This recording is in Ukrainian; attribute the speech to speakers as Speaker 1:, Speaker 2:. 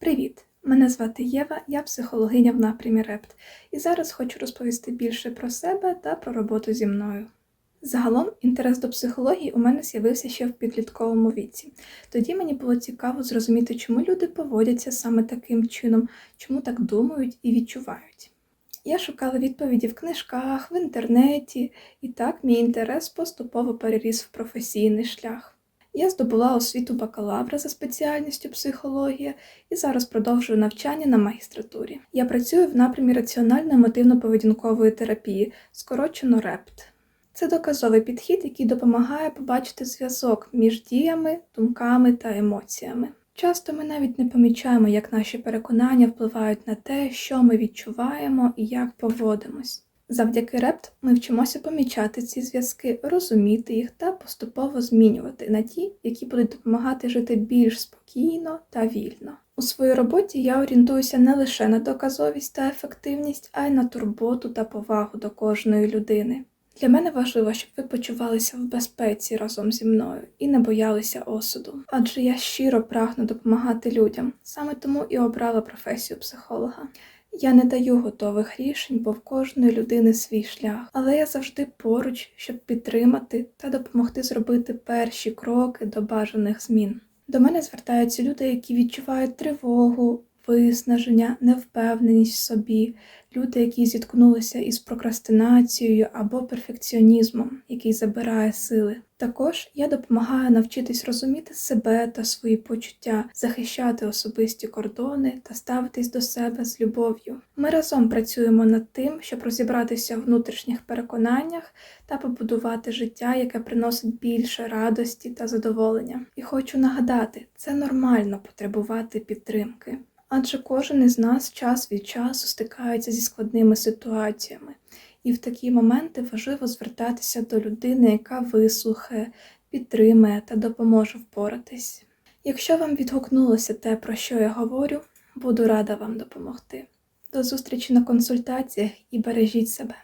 Speaker 1: Привіт! Мене звати Єва, я психологиня в напрямі РЕПТ, і зараз хочу розповісти більше про себе та про роботу зі мною. Загалом інтерес до психології у мене з'явився ще в підлітковому віці. Тоді мені було цікаво зрозуміти, чому люди поводяться саме таким чином, чому так думають і відчувають. Я шукала відповіді в книжках, в інтернеті, і так мій інтерес поступово переріс в професійний шлях. Я здобула освіту бакалавра за спеціальністю психологія і зараз продовжую навчання на магістратурі. Я працюю в напрямі раціонально-мотивно-поведінкової терапії, скорочено РЕПТ. Це доказовий підхід, який допомагає побачити зв'язок між діями, думками та емоціями. Часто ми навіть не помічаємо, як наші переконання впливають на те, що ми відчуваємо і як поводимось. Завдяки репт ми вчимося помічати ці зв'язки, розуміти їх та поступово змінювати на ті, які будуть допомагати жити більш спокійно та вільно. У своїй роботі я орієнтуюся не лише на доказовість та ефективність, а й на турботу та повагу до кожної людини. Для мене важливо, щоб ви почувалися в безпеці разом зі мною і не боялися осуду, адже я щиро прагну допомагати людям, саме тому і обрала професію психолога. Я не даю готових рішень, бо в кожної людини свій шлях, але я завжди поруч, щоб підтримати та допомогти зробити перші кроки до бажаних змін. До мене звертаються люди, які відчувають тривогу, виснаження, невпевненість в собі, люди, які зіткнулися із прокрастинацією або перфекціонізмом, який забирає сили. Також я допомагаю навчитись розуміти себе та свої почуття, захищати особисті кордони та ставитись до себе з любов'ю. Ми разом працюємо над тим, щоб розібратися в внутрішніх переконаннях та побудувати життя, яке приносить більше радості та задоволення. І хочу нагадати, це нормально потребувати підтримки. Адже кожен із нас час від часу стикається зі складними ситуаціями, і в такі моменти важливо звертатися до людини, яка вислухає, підтримає та допоможе впоратись. Якщо вам відгукнулося те, про що я говорю, буду рада вам допомогти. До зустрічі на консультаціях і бережіть себе.